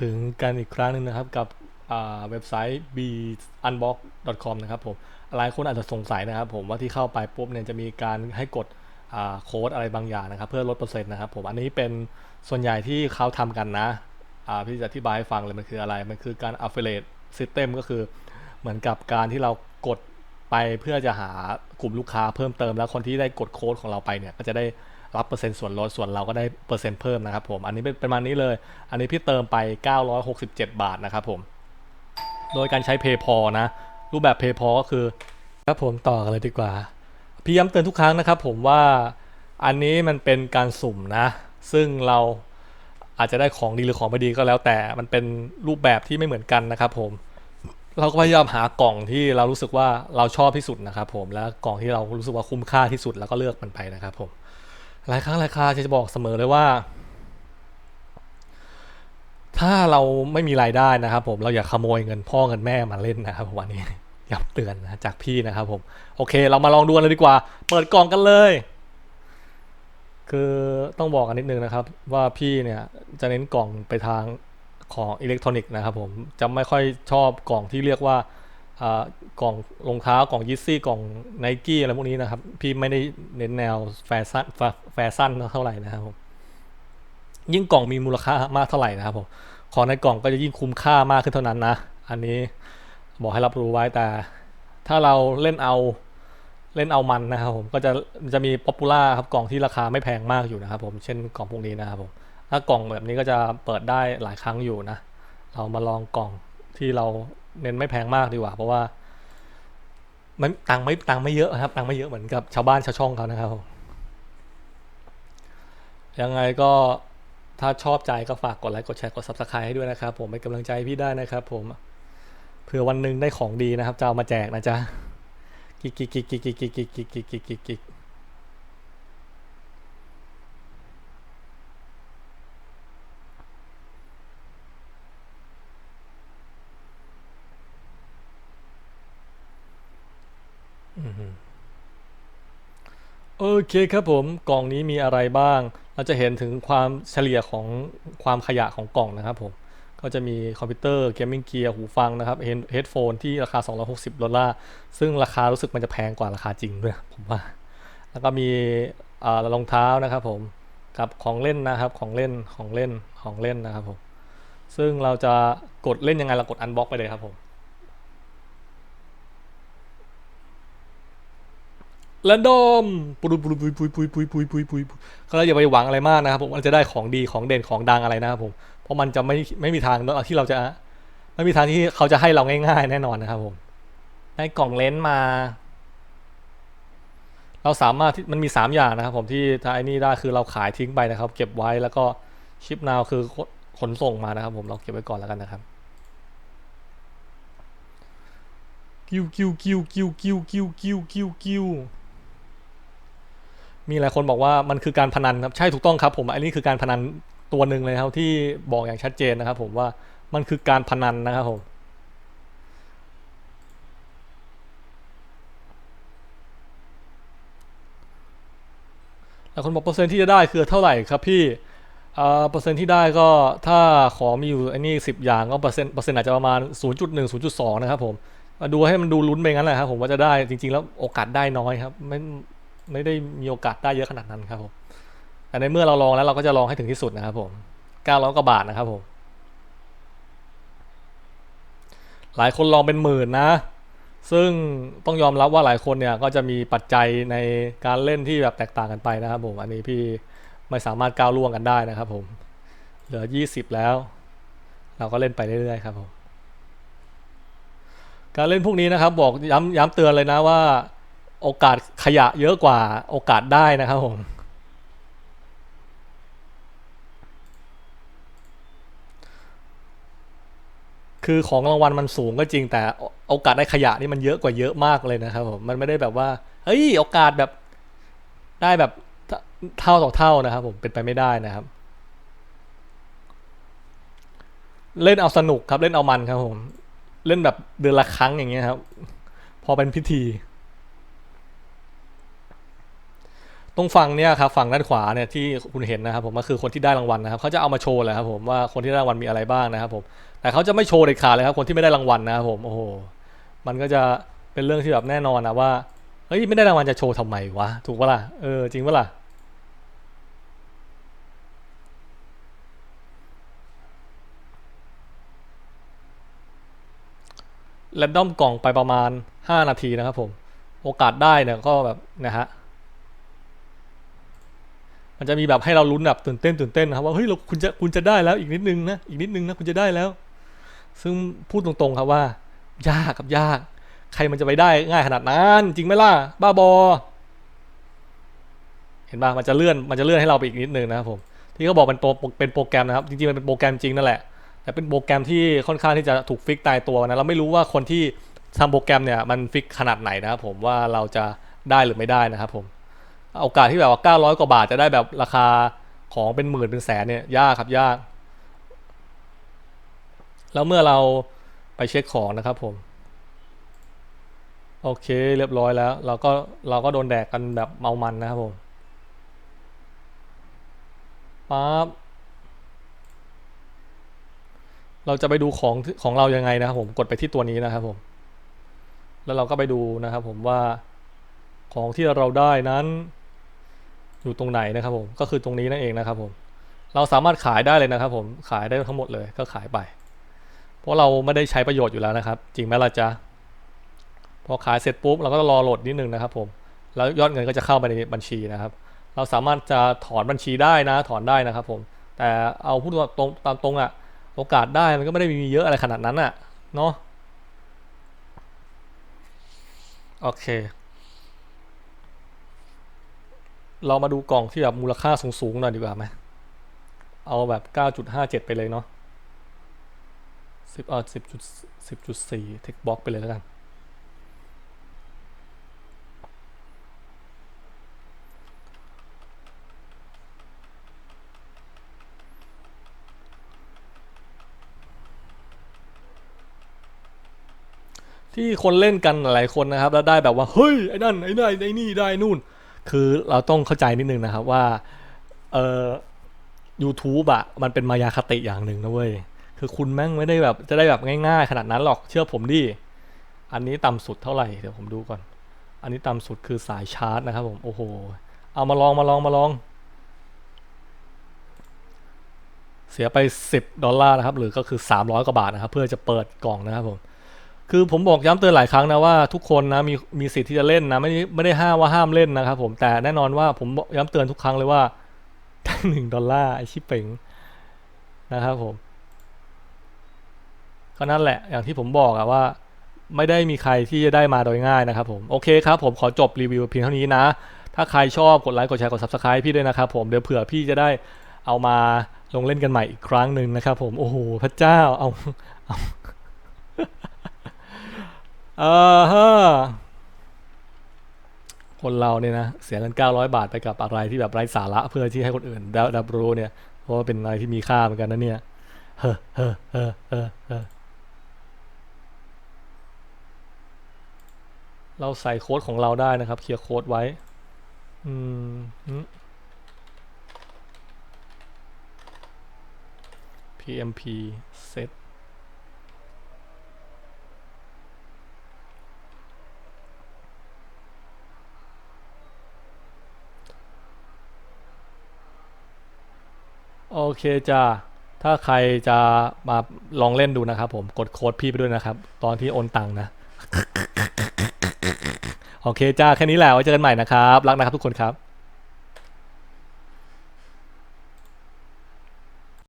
ถึงกันอีกครั้งหนึ่งนะครับกับเว็บไซต์ b unbox com นะครับผมหลายคนอาจจะสงสัยนะครับผมว่าที่เข้าไปปุ๊บเนี่ยจะมีการให้กดโค้ดอะไรบางอย่างนะครับ เพื่อลดเปอร์เซ็นต์นะครับผมอันนี้เป็นส่วนใหญ่ที่เขาทำกันนะพี่จะอธิบายให้ฟังเลยมันคืออะไร มันคือการ affiliate system ก็คือเหมือนกับการที่เรากดไปเพื่อจะหากลุ่มลูกค้าเพิ่มเติมแล้วคนที่ได้กดโค้ดของเราไปเนี่ยก็จะได้ รับเปอร์เซ็นต์ส่วนลดส่วนเราก็ได้เปอร์เซ็นต์เพิ่มนะครับผมอันนี้เป็นประมาณนี้เลย อันนี้พี่เติมไป 967 บาทนะครับผมโดยการใช้ PayPal นะ รูปแบบ PayPal ก็คือครับผมต่อกันเลยดีกว่า พี่ย้ำเตือนทุกครั้งนะครับผมว่าอันนี้มันเป็นการสุ่มนะ ซึ่งเราอาจจะได้ของดีหรือของไม่ดีก็แล้วแต่มันเป็นรูปแบบที่ไม่เหมือนกันนะครับผม เราก็พยายามหากล่องที่เรารู้สึกว่าเราชอบที่สุดนะครับผมและกล่องที่เรารู้สึกว่าคุ้มค่าที่สุดแล้วก็เลือกมันไปนะครับผม หลายครั้งหลายคราจะบอกเสมอเลยว่า ถ้าเราไม่มีรายได้นะครับ ผมเราอย่าขโมยเงินพ่อเงินแม่มาเล่นนะครับผมวันนี้ย้ำเตือนนะจากพี่นะครับผมโอเค เรามาลองดูกันเลยดีกว่า เปิดกล่องกันเลย คือต้องบอกกันนิดนึงนะครับ ว่าพี่เนี่ยจะเน้นกล่องไปทางของอิเล็กทรอนิกส์นะครับผมจะไม่ค่อยชอบกล่องที่เรียกว่า กล่องรองเท้ากล่องยิซี่กล่องไนกี้อะไรพวกนี้นะครับ พี่ไม่ได้เน้นแนวแฟชั่นแฟชั่นเท่าไหร่นะครับผมยิ่งกล่องมีมูลค่ามากเท่าไหร่นะครับผมของในกล่องก็จะยิ่งคุ้มค่ามากขึ้นเท่านั้นนะ อันนี้บอกให้รับรู้ไว้แต่ ถ้าเราเล่นเอาเล่นเอามันนะครับผมก็จะจะมีป๊อปปูล่าครับกล่องที่ราคาไม่แพงมากอยู่นะครับผมเช่นกล่องพวกนี้นะครับผมถ้ากล่องแบบนี้ก็จะเปิดได้หลายครั้งอยู่นะ เรามาลองกล่องที่เรา เน้นไม่แพงมากดีกว่า เพราะว่าไม่ตังค์ไม่ตังค์ไม่เยอะครับ ตังค์ไม่เยอะเหมือนกับชาวบ้านชาวช่องเขานะครับผมยังไงก็ถ้าชอบใจก็ฝากกดไลค์กดแชร์กด subscribe ให้ด้วยนะครับ ผมเป็นกำลังใจพี่ได้นะครับ ผมเผื่อวันหนึ่งได้ของดีนะครับจะเอามาแจกนะจ๊ะกิกกิกกิกกิกกิกกิกกิกกิกกิกกิกกิกกิก โอเคครับผมกล่องนี้มีอะไรบ้าง เราจะเห็นถึงความเฉลี่ยของความขยะของกล่องนะครับผม ก็จะมีคอมพิวเตอร์เกมมิ่งเกียร์หูฟังนะครับเฮดโฟนที่ราคา 260ดอลลาร์ซึ่งราคารู้สึกมันจะแพงกว่าราคาจริงด้วยผมว่า แล้วก็มีอ่ารองเท้านะครับผมกับของเล่นนะครับของเล่นของเล่นของเล่นนะครับผมซึ่งเราจะกดเล่นยังไงเรากดอันบ็อกไปเลยครับผม แรนดอมปุยปุยปุยปุยปุยปุยปุยปุยปุยก็อย่าไปหวังอะไรมากนะครับผมมันจะได้ของดีของเด่นของดังอะไรนะครับผมเพราะมันจะไม่ไม่มีทางที่เราจะไม่มีทางที่เขาจะให้เราง่ายๆ แน่นอนนะครับผมได้กล่องเลนส์มา เราสามารถที่มันมี 3 อย่างนะครับ ผมที่ถ้าไอ้นี่ได้คือเราขายทิ้งไปนะครับ เก็บไว้แล้วก็ชิปนาวคือขนส่งมานะครับ ผมเราเก็บไว้ก่อนแล้วกันนะครับคิวคิวคิวคิวคิวคิวคิวคิวคิว มีหลายคนบอกว่ามันคือการพนันครับใช่ถูกต้องครับผมอันนี้คือการพนันตัวหนึ่งเลยครับที่บอกอย่างชัดเจนนะครับ ผมว่ามันคือการพนันนะครับผมแล้วคนบอกเปอร์เซ็นต์ที่จะได้คือเท่าไหร่ครับพี่เปอร์เซ็นต์ที่ได้ก็ถ้าขอมีอยู่อ้นี่สิบอย่างก็เปอร์เซ็นต์เปอร์เซ็นต์อาจจะประมาณ0.1 0.2นะครับผมมาดูให้มันดูลุ้นไปงั้นแหละครับผมว่าจะได้จริง ๆ แล้วโอกาสได้น้อยครับไม่ ไม่ได้มีโอกาสได้เยอะขนาดนั้นครับผมแต่ในเมื่อเราลองแล้วเราก็จะลองให้ถึงที่สุดนะครับผม900กว่าบาทนะครับผมหลายคนลองเป็นหมื่นนะ ซึ่งต้องยอมรับว่าหลายคนเนี่ยก็จะมีปัจจัยในการเล่นที่แบบแตกต่างกันไปนะครับผม อันนี้พี่ไม่สามารถก้าวล่วงกันได้นะครับผม เหลือ 20 แล้ว เราก็เล่นไปเรื่อยๆครับผม การเล่นพวกนี้นะครับบอกย้ำย้ำเตือนเลยนะว่า โอกาสขยะเยอะกว่าโอกาสได้นะครับผมคือของรางวัลมันสูงก็จริงแต่โอกาสได้ขยะนี่มันเยอะกว่าเยอะมากเลยนะครับผมมันไม่ได้แบบว่าเฮ้ยโอกาสแบบได้แบบเท่าต่อเท่านะครับ ผมเป็นไปไม่ได้นะครับ เล่นเอาสนุกครับเล่นเอามันครับผมเล่นแบบเดือนละครั้งอย่างเงี้ยครับ พอเป็นพิธี ตรงฝั่งเนี่ยครับฝั่งด้านขวาเนี่ยที่คุณเห็นนะครับผมก็คือคนที่ได้รางวัลนะครับเขาจะเอามาโชว์เลยครับผมว่าคนที่ได้รางวัลมีอะไรบ้างนะครับผมแต่เขาจะไม่โชว์เด็ดขาดเลยครับคนที่ไม่ได้รางวัลนะครับผมโอ้โหมันก็จะเป็นเรื่องที่แบบแน่นอนนะว่าเฮ้ยไม่ได้รางวัลจะโชว์ทำไมวะถูกปะล่ะเออจริงปะล่ะแรนดอมกล่องไปประมาณ 5 นาทีนะครับผม โอกาสได้เนี่ยก็แบบนะฮะ มันจะมีแบบให้เราลุ้นแบบตื่นเต้นตื่นเต้นนะครับว่าเฮ้ยเราคุณจะคุณจะได้แล้วอีกนิดนึงนะอีกนิดนึงนะคุณจะได้แล้ว ซึ่งพูดตรงๆครับว่า ยากครับยาก ใครมันจะไปได้ง่ายขนาดนั้นจริงไหมล่ะบ้าบอ เห็นป่ะมันจะเลื่อนมันจะเลื่อนให้เราไปอีกนิดนึงนะครับผมที่เขาบอกเป็นโปรเป็นโปรแกรมนะครับจริงๆมันเป็นโปรแกรมจริงนั่นแหละแต่เป็นโปรแกรมที่ค่อนข้างที่จะถูกฟิกตายตัวนะเราไม่รู้ว่าคนที่ทำโปรแกรมเนี่ยมันฟิกขนาดไหนนะครับผมว่าเราจะได้หรือไม่ได้นะครับผม โอกาสที่แบบว่า900กว่าบาทจะได้แบบราคาของเป็นหมื่นเป็นแสนเนี่ยยากครับยาก แล้วเมื่อเราไปเช็คของนะครับผม โอเคเรียบร้อยแล้ว เราก็เราก็โดนแดกกันแบบเมามันนะครับผมปั๊บเราจะไปดูของของเรายังไงนะครับผมกดไปที่ตัวนี้นะครับผม แล้วเราก็ไปดูนะครับผมว่าของที่เราได้นั้น อยู่ตรงไหนนะครับผมก็คือตรงนี้นั่นเองนะครับผมเราสามารถขายได้เลยนะครับ ผมขายได้ทั้งหมดเลยก็ขายไป เพราะเราไม่ได้ใช้ประโยชน์อยู่แล้วนะครับ จริงไหมล่ะจ๊ะพอขายเสร็จปุ๊บเราก็ต้องรอโหลดนิดนึงนะครับผมแล้วยอดเงินก็จะเข้าไปในบัญชีนะครับ เราสามารถจะถอนบัญชีได้นะถอนได้นะครับผมแต่เอาพูดตรงตามตรงอะ่ะโอกาสได้มันก็ไม่ได้มีเยอะอะไรขนาดนั้นอะเนาะโอเค เรามาดูกล่องที่แบบมูลค่าสูงๆหน่อยดีกว่าไหมเอาแบบ 9.57 ไปเลยเนาะ10เออ10จุด10จุด4เทคบ็อกไปเลยแล้วกัน ที่คนเล่นกันหลายคนนะครับ แล้วได้แบบว่า เฮ้ย ไอ้นั่น ไอ้นั่นไอ้นี่ได้นู่น คือเราต้องเข้าใจนิดนึงนะครับว่าเอ่อ YouTube อะมันเป็นมายาคติอย่างหนึ่งนะเว้ย คือคุณแม่งไม่ได้แบบจะได้แบบง่ายๆ ขนาดนั้นหรอกเชื่อผมดิ อันนี้ต่ำสุดเท่าไหร่เดี๋ยวผมดูก่อน อันนี้ต่ำสุดคือสายชาร์จนะครับผมโอ้โห เอามาลองมาลองมาลอง เสียไป 10 ดอลลาร์นะครับ หรือก็คือ 300 กว่าบาทนะครับ เพื่อจะเปิดกล่องนะครับผม คือผมบอกย้ำเตือนหลายครั้งนะว่าทุกคนนะมีมีสิทธิ์ที่จะเล่นนะไม่ได้ไม่ได้ห้ามว่าห้ามเล่นนะครับผมแต่แน่นอนว่าผมย้ำเตือนทุกครั้งเลยว่าได้หนึ่งดอลลาร์ไอชิปเป่งนะครับผมก็นั่นแหละอย่างที่ผมบอกอะว่า ไม่ได้มีใครที่จะได้มาโดยง่ายนะครับผมโอเคครับผมขอจบรีวิวเพียงเท่านี้นะ ถ้าใครชอบกดไลค์กดแชร์กด subscribe พี่ด้วยนะครับผมเดี๋ยวเผื่อพี่จะได้เอามาลงเล่นกันใหม่อีกครั้งหนึ่งนะครับผมโอ้โหพระเจ้าเอาเอา เออฮะคนเราเนี่ยนะเสียเงิน900บาทไปกับอะไรที่แบบไร้สาระเพื่อที่ให้คนอื่นด้รับรู้เนี่ยเพราะว่าเป็นอะไรที่มีค่าเหมือนกันนะเนี่ยเฮ้อเฮ้อเฮ้อเฮ้อเฮ้อเราใส่โค้ดของเราได้นะครับ เคลียร์โค้ดไว้ อืมหืม PMP set โอเคจ้าถ้าใครจะมาลองเล่นดูนะครับผมกดโค้ดพี่ไปด้วยนะครับ ตอนที่โอนตังค์นะ โอเคจ้าแค่นี้แหละไว้เจอกันใหม่นะครับ รักนะครับทุกคนครับ